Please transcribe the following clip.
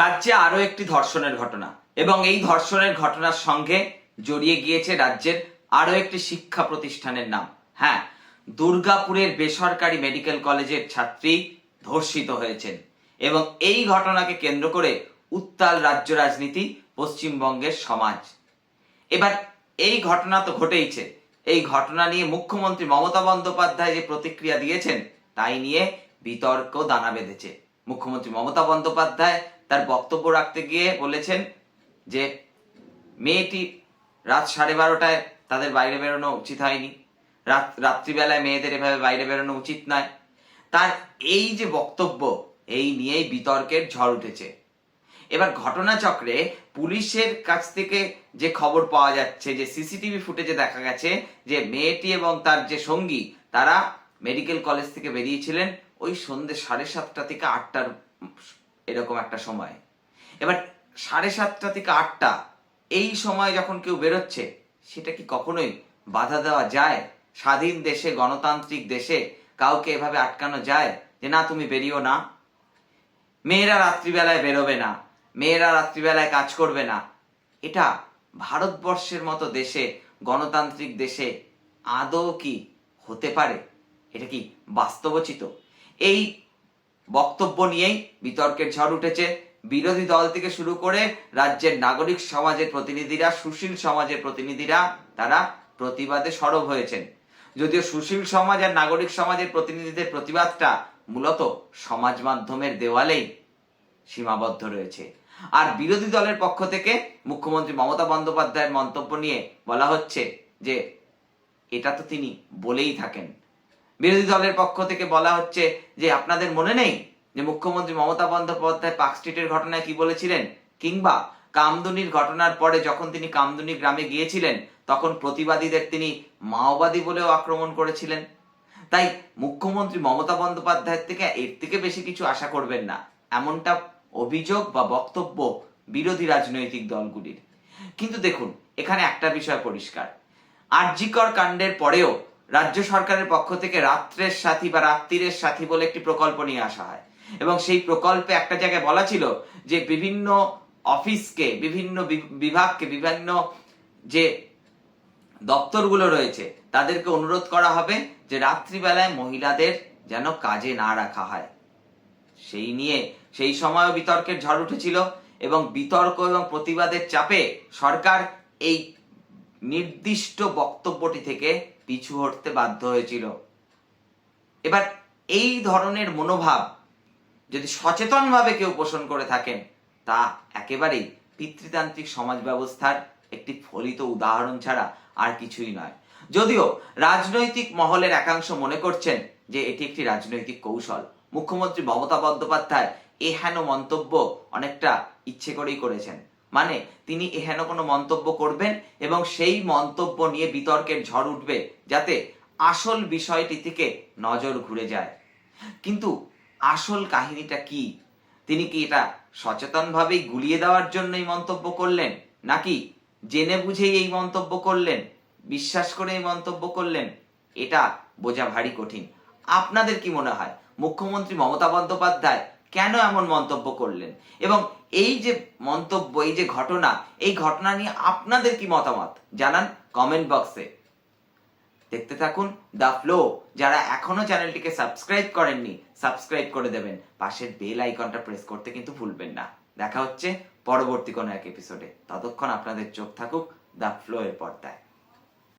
রাজ্যে আরও একটি ধর্ষণের ঘটনা এবং এই ধর্ষণের ঘটনার সঙ্গে জড়িয়ে গিয়েছে রাজ্যের আরও একটি শিক্ষা প্রতিষ্ঠানের নাম। হ্যাঁ দুর্গাপুরের বেসরকারি মেডিকেল কলেজের ছাত্রী ধর্ষিত হয়েছেন এবং এই ঘটনাকে কেন্দ্র করে উত্তাল রাজ্য রাজনীতি, পশ্চিমবঙ্গের সমাজ। এবার এই ঘটনা তো ঘটেইছে। এই ঘটনা নিয়ে মুখ্যমন্ত্রী মমতা বন্দ্যোপাধ্যায় যে প্রতিক্রিয়া দিয়েছেন, তাই নিয়ে বিতর্ক দানা বেঁধেছে। মুখ্যমন্ত্রী মমতা বন্দ্যোপাধ্যায় তার বক্তব্য রাখতে গিয়ে বলেছেন যে মেয়েটি রাত সাড়ে বারোটায় তাদের বাইরে বেরোনো উচিত হয়নি। রাত, রাত্রিবেলায় মেয়েদের এভাবে বাইরে বেরোনো উচিত নয়। তার এই যে বক্তব্য, এই নিয়েই বিতর্কের ঝড় উঠেছে। এবার ঘটনাচক্রে পুলিশের কাছ থেকে যে খবর পাওয়া যাচ্ছে, যে সিসিটিভি ফুটেজে দেখা গেছে যে মেয়েটি এবং তার যে সঙ্গী, তারা মেডিকেল কলেজ থেকে বেরিয়েছিলেন ওই সন্ধ্যে সাড়ে সাতটা থেকে আটটার এরকম একটা সময়। এবার সাড়ে সাতটা থেকে আটটা, এই সময় যখন কেউ বেরোচ্ছে, সেটা কি কখনোই বাধা দেওয়া যায়? স্বাধীন দেশে, গণতান্ত্রিক দেশে কাউকে এভাবে আটকানো যায় যে, না, তুমি বেরিও না মেয়েরা রাত্রিবেলায় বেরোবে না, মেয়েরা রাত্রিবেলায় কাজ করবে না। এটা ভারতবর্ষের মতো দেশে, গণতান্ত্রিক দেশে আদৌ কি হতে পারে? এটা কি বাস্তবচিত? এই বক্তব্য নিয়েই বিতর্কের ঝড় উঠেছে। বিরোধী দল থেকে শুরু করে রাজ্যের নাগরিক সমাজের প্রতিনিধিরা, সুশীল সমাজের প্রতিনিধিরা, তারা প্রতিবাদে সরব হয়েছেন। যদিও সুশীল সমাজ আর নাগরিক সমাজের প্রতিনিধিদের প্রতিবাদটা মূলত সমাজ মাধ্যমের দেওয়ালেই সীমাবদ্ধ রয়েছে। আর বিরোধী দলের পক্ষ থেকে মুখ্যমন্ত্রী মমতা বন্দ্যোপাধ্যায়ের মন্তব্য নিয়ে বলা হচ্ছে যে, এটা তো তিনি বলেই থাকেন। বিরোধী দলের পক্ষ থেকে বলা হচ্ছে যে আপনাদের মনে নেই যে মুখ্যমন্ত্রী মমতা বন্দ্যোপাধ্যায় পার্ক স্ট্রিটের ঘটনায় কি বলেছিলেন? কিংবা কামদুনির ঘটনার পরে যখন তিনি কামদুনি গ্রামে গিয়েছিলেন, তখন প্রতিবাদীদের তিনি মাওবাদী বলেও আক্রমণ করেছিলেন। তাই মুখ্যমন্ত্রী মমতা বন্দ্যোপাধ্যায়ের থেকে এর থেকে বেশি কিছু আশা করবেন না। এমনটা অভিযোগ বা বক্তব্য বিরোধী রাজনৈতিক দলগুলির। কিন্তু দেখুন, এখানে একটা বিষয় পরিষ্কার। আরজিকর কাণ্ডের পরেও রাজ্য সরকারের পক্ষ থেকে রাত্রের সাথী বা রাত্রিরের সাথী বলে একটি প্রকল্প নিয়ে আসা হয়। এবং সেই প্রকল্পে একটা জায়গায় বলা ছিল যে বিভিন্ন অফিসকে, বিভিন্ন বিভাগকে, বিভিন্ন যে দপ্তরগুলো রয়েছে, তাদেরকে অনুরোধ করা হবে যে রাত্রিবেলায় মহিলাদের যেন কাজে না রাখা হয়। সেই নিয়ে, সেই সময়ও বিতর্কের ঝড় উঠেছিল এবং বিতর্ক এবং প্রতিবাদের চাপে সরকার এই নির্দিষ্ট বক্তব্যটি থেকে পিছু হটতে বাধ্য হয়েছিল। এবার এই ধরনের মনোভাব যদি সচেতনভাবে কেউ পোষণ করে থাকেন, তা একেবারেই পিতৃতান্ত্রিক সমাজ ব্যবস্থার একটি ফলিত উদাহরণ ছাড়া আর কিছুই নয়। যদিও রাজনৈতিক মহলের একাংশ মনে করছেন যে এটি একটি রাজনৈতিক কৌশল। মুখ্যমন্ত্রী মমতা বন্দ্যোপাধ্যায় এহেন মন্তব্য অনেকটা ইচ্ছে করেই করেছেন। মানে তিনি এহেন কোনো মন্তব্য করবেন এবং সেই মন্তব্য নিয়ে বিতর্কের ঝড় উঠবে যাতে আসল বিষয়টি থেকে নজর ঘুরে যায়। কিন্তু আসল কাহিনীটা কি? তিনি কি এটা সচেতনভাবেই গুলিয়ে দেওয়ার জন্য এই মন্তব্য করলেন, নাকি জেনে বুঝেই এই মন্তব্য করলেন, বিশ্বাস করে এই মন্তব্য করলেন? এটা বোঝা ভারী কঠিন। আপনাদের কি মনে হয়? মুখ্যমন্ত্রী মমতা বন্দ্যোপাধ্যায় কেন এমন মন্তব্য করলেন? এবং এই যে মন্তব্য, এই যে ঘটনা, এই ঘটনা নিয়ে আপনাদের কি মতামত? জানান কমেন্ট বক্সে দেখতে থাকুন দ্য ফ্লো। যারা এখনও চ্যানেলটিকে সাবস্ক্রাইব করেননি, সাবস্ক্রাইব করে দেবেন। পাশের বেল আইকনটা প্রেস করতে কিন্তু ভুলবেন না। দেখা হচ্ছে পরবর্তী কোনো এক এপিসোডে ততক্ষণ আপনাদের চোখ থাকুক দ্য ফ্লো এর পর্দায়।